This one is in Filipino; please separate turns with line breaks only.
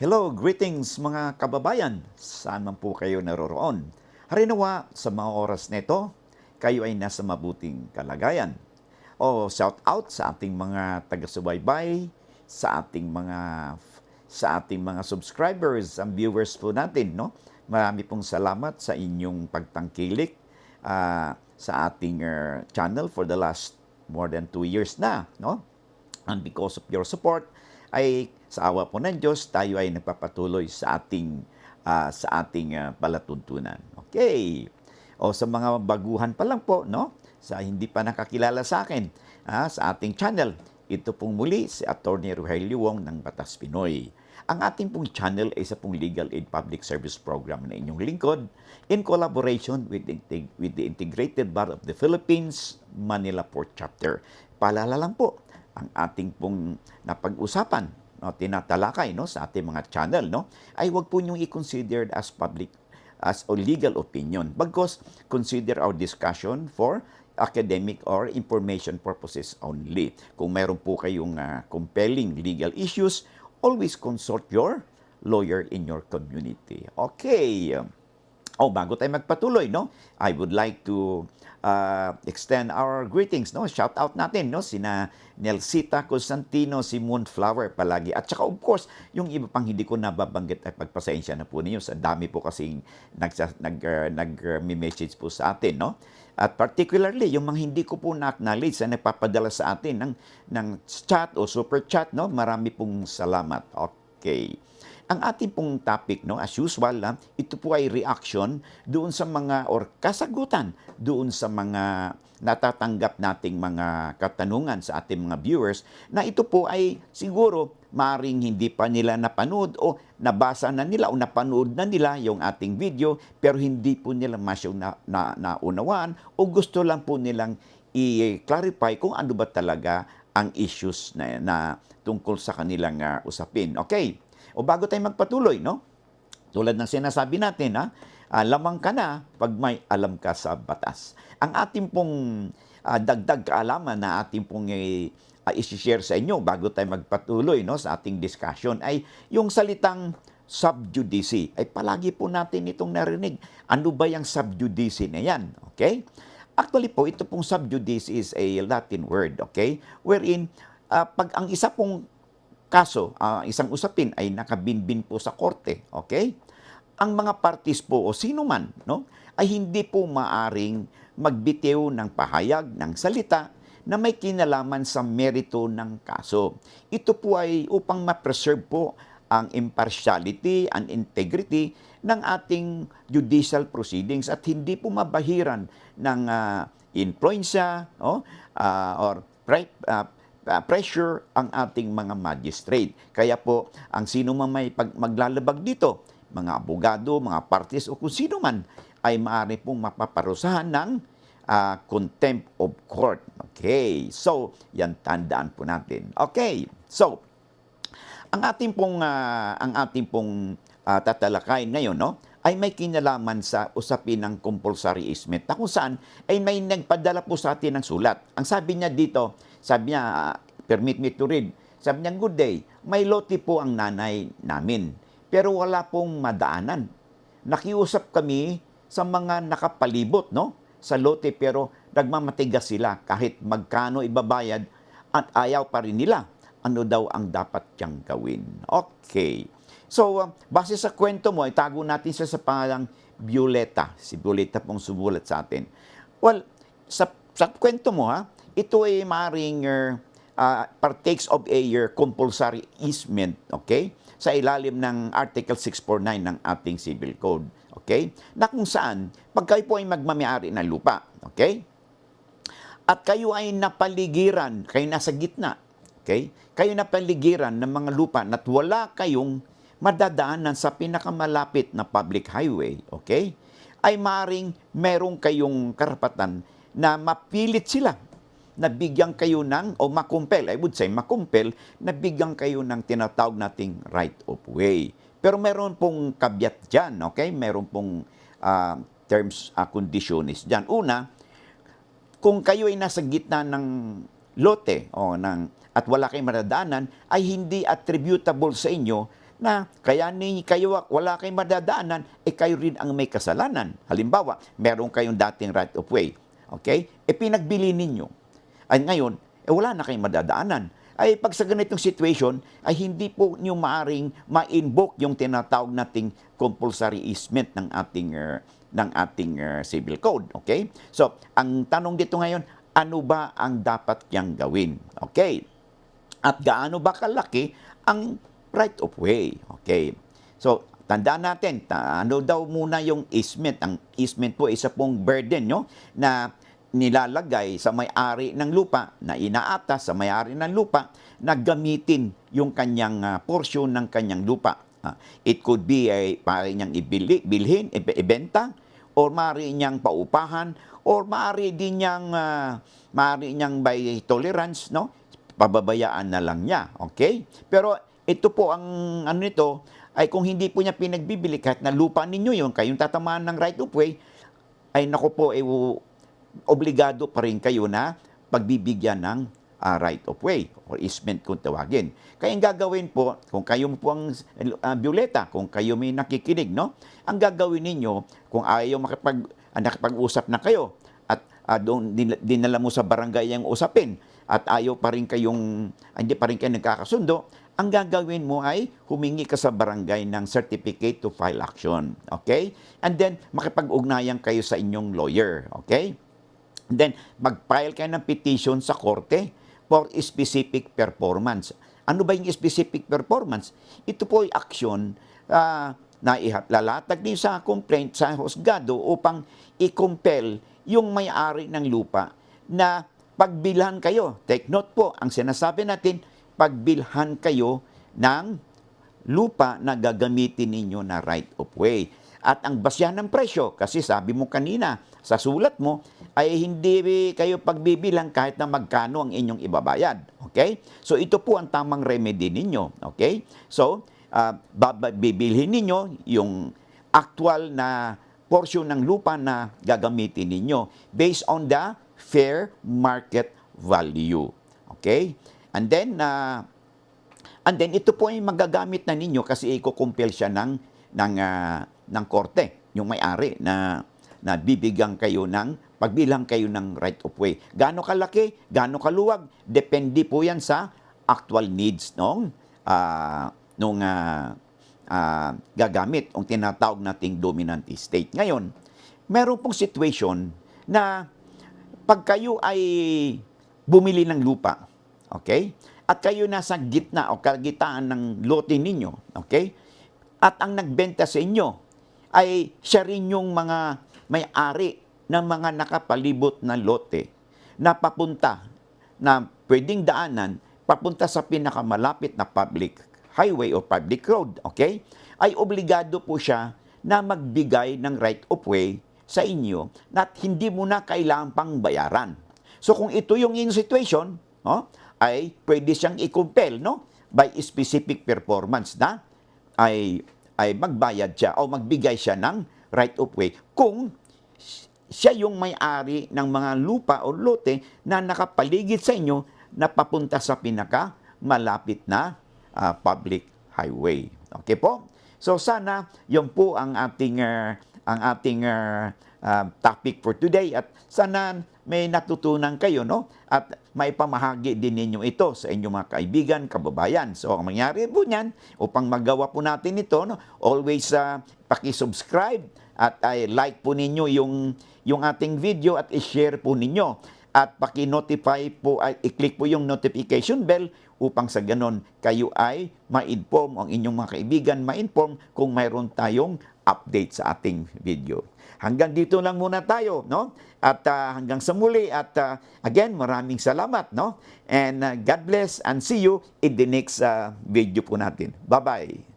Hello, greetings mga kababayan. Saan man po kayo naroroon. Harinawa sa mga oras nito, kayo ay nasa mabuting kalagayan. O shout out sa ating mga taga-subaybay, sa ating mga sa ating mga subscribers, ang viewers po natin, no? Marami pong salamat sa inyong pagtangkilik ah, sa ating uh, channel for the last more than two years na, no? And because of your support, ay sa awa po ng Diyos, tayo ay nagpapatuloy sa ating ah, sa ating ah, palatuntunan. Okay. O sa mga baguhan pa lang po, no? Sa hindi pa nakakilala sa akin, ah, sa ating channel, ito pong muli si Attorney Rogelio Wong ng Batas Pinoy. Ang ating pong channel ay isa pong legal aid public service program na inyong lingkod in collaboration with the, with the Integrated Bar of the Philippines, Manila Port Chapter. Paalala lang po, ang ating pong napag-usapan, no, tinatalakay no, sa ating mga channel, no, ay wag po niyong i-consider as public as a legal opinion. Bagkos, consider our discussion for academic or information purposes only. Kung meron po kayong ah, compelling legal issues, always consult your lawyer in your community. Okay. Oh, bago tayo magpatuloy, no? I would like to uh, extend our greetings, no? Shout out natin, no? Sina Nelsita Constantino, si Moonflower palagi. At saka, of course, yung iba pang hindi ko nababanggit ay pagpasensya na po ninyo. Sa dami po kasing nagsa, nag, uh, nag-message po sa atin, no? At particularly, yung mga hindi ko po na-acknowledge na nagpapadala sa atin ng, ng chat o super chat, no? Marami pong salamat. Okay. Ang ating pong topic, no, as usual, ah, ito po ay reaction doon sa mga or kasagutan doon sa mga natatanggap nating mga katanungan sa ating mga viewers na ito po ay siguro maring hindi pa nila napanood o nabasa na nila o napanood na nila yung ating video pero hindi po nila masyong na, na, naunawaan o gusto lang po nilang i-clarify kung ano ba talaga ang issues na, na tungkol sa kanilang ah, usapin. Okay. O bago tayo magpatuloy, no? Tulad ng sinasabi natin, ha? Ah, lamang ka na pag may alam ka sa batas. Ang ating pong ah, dagdag kaalaman na ating pong eh, ah, isi-share sa inyo bago tayo magpatuloy no, sa ating discussion ay yung salitang subjudice. Ay palagi po natin itong narinig. Ano ba yung subjudice na yan? Okay? Actually po, ito pong subjudice is a Latin word, okay? Wherein, ah, pag ang isa pong kaso, ah, isang usapin ay nakabinbin po sa korte, okay? Ang mga parties po o sino man, no, ay hindi po maaring magbitiw ng pahayag ng salita na may kinalaman sa merito ng kaso. Ito po ay upang ma-preserve po ang impartiality and integrity ng ating judicial proceedings at hindi po mabahiran ng ah, influensya no? Ah, or pre- ah, ah, pressure ang ating mga magistrate. Kaya po, ang sino man may pag maglalabag dito, mga abogado, mga parties o kung sino man, ay maaari pong mapaparusahan ng ah, contempt of court. Okay, so yan tandaan po natin. Okay, so ang ating pong ah, ang ating pong ah, tatalakayin ngayon no ay may kinalaman sa usapin ng compulsory easement na kung saan ay may nagpadala po sa atin ng sulat. Ang sabi niya dito, sabi niya, ah, permit me to read, sabi niya, good day, may lote po ang nanay namin, pero wala pong madaanan. Nakiusap kami sa mga nakapalibot, no? Sa lote, pero nagmamatigas sila kahit magkano ibabayad at ayaw pa rin nila. Ano daw ang dapat niyang gawin? Okay. So, uh, base sa kwento mo, itago natin siya sa pangalang Violeta. Si Violeta pong sumulat sa atin. Well, sa, sa kwento mo ha, ito ay maring uh, uh, partakes of a uh, compulsory easement, okay? Sa ilalim ng Article 649 ng ating Civil Code, okay? Na kung saan, pag kayo po ay magmamayari ng lupa, okay? At kayo ay napaligiran, kayo nasa gitna, okay? Kayo napaligiran ng mga lupa at wala kayong madadaanan sa pinakamalapit na public highway, okay? Ay maring merong kayong karapatan na mapilit sila na bigyan kayo ng, o makumpel, I would say makumpel, na bigyan kayo ng tinatawag nating right of way. Pero meron pong kabyat dyan, okay? Meron pong ah, terms, uh, conditions dyan. Una, kung kayo ay nasa gitna ng lote o ng at wala kayong madadaanan ay hindi attributable sa inyo na kaya ni kayo wala kayong madadaanan, eh kayo rin ang may kasalanan. Halimbawa, meron kayong dating right of way. Okay? E pinagbili ninyo. Ay ngayon, eh wala na kayong madadaanan. Ay pag sa ganitong situation, ay hindi po niyo maaring ma-invoke yung tinatawag nating compulsory easement ng ating uh, ng ating uh, civil code. Okay? So, ang tanong dito ngayon, ano ba ang dapat niyang gawin? Okay? At gaano ba kalaki ang right of way? Okay. So, tandaan natin, ta- ano daw muna yung easement? Ang easement po isa pong burden no na nilalagay sa may-ari ng lupa, na inaata sa may-ari ng lupa, na gamitin yung kanyang ah, portion ng kanyang lupa. Ah, it could be ay maaari niyang ibili, bilhin, ibe- ibenta, or maaari niyang paupahan, or maaari din niyang, ah, maaari niyang by tolerance, no? pababayaan na lang niya. Okay? Pero ito po ang ano nito ay kung hindi po niya pinagbibili kahit na lupa ninyo yun, kayong tatamaan ng right of way, ay nako po, eh, u- obligado pa rin kayo na pagbibigyan ng ah, right of way or easement kung tawagin. Kaya ang gagawin po, kung kayo po ang ah, Violeta, kung kayo may nakikinig, no? Ang gagawin ninyo, kung ayaw makipag, ah, nakipag-usap na kayo, at ah, doon din- dinala mo sa barangay ang usapin, at ayaw pa rin kayong, hindi pa rin kayo nagkakasundo, ang gagawin mo ay humingi ka sa barangay ng certificate to file action. Okay? And then, makipag-ugnayan kayo sa inyong lawyer. Okay? And then, mag-file kayo ng petition sa korte for specific performance. Ano ba yung specific performance? Ito po ay action ah, na lalatag din sa complaint sa husgado upang i-compel yung may-ari ng lupa na pagbilhan kayo. Take note po, ang sinasabi natin, pagbilhan kayo ng lupa na gagamitin ninyo na right of way. At ang basyahan ng presyo, kasi sabi mo kanina, sa sulat mo, ay hindi kayo pagbibilang kahit na magkano ang inyong ibabayad. Okay? So ito po ang tamang remedy ninyo. Okay? So, uh, bibilhin ninyo yung actual na portion ng lupa na gagamitin ninyo based on the fair market value. Okay? And then, uh, and then ito po ay magagamit na ninyo kasi iko-compel siya ng, ng, uh, ng korte, yung may-ari na, na bibigyan kayo ng, pagbilang kayo ng right of way. Gaano kalaki, gaano kaluwag, depende po yan sa actual needs nung, uh, nung uh, uh, gagamit, ang tinatawag nating dominant estate. Ngayon, meron pong situation na pag kayo ay bumili ng lupa, okay? At kayo nasa gitna o kagitaan ng lote ninyo, okay? At ang nagbenta sa inyo ay siya rin yung mga may-ari ng mga nakapalibot na lote na papunta na pwedeng daanan papunta sa pinakamalapit na public highway o public road, okay? Ay obligado po siya na magbigay ng right of way sa inyo na hindi mo na kailangan pang bayaran. So kung ito yung in situation, no, ay pwede siyang i-compel no, by specific performance na ay ay magbayad siya o magbigay siya ng right of way kung siya yung may-ari ng mga lupa o lote na nakapaligid sa inyo na papunta sa pinaka malapit na ah, public highway. Okay po? So sana yon po ang ating ah, ang ating ah, ah, topic for today at sana may natutunan kayo no? At may pamahagi din ninyo ito sa inyong mga kaibigan, kababayan. So ang mangyari po niyan upang magawa po natin ito no? Always uh, paki-subscribe at ay like po ninyo yung yung ating video at i-share po ninyo. At paki-notify po ay i-click po yung notification bell upang sa ganon kayo ay ma-inform ang inyong mga kaibigan, ma-inform kung mayroon tayong update sa ating video. Hanggang dito lang muna tayo, no? At ah, hanggang sa muli at ah, again, maraming salamat, no? And ah, God bless and see you in the next ah, video po natin. Bye-bye.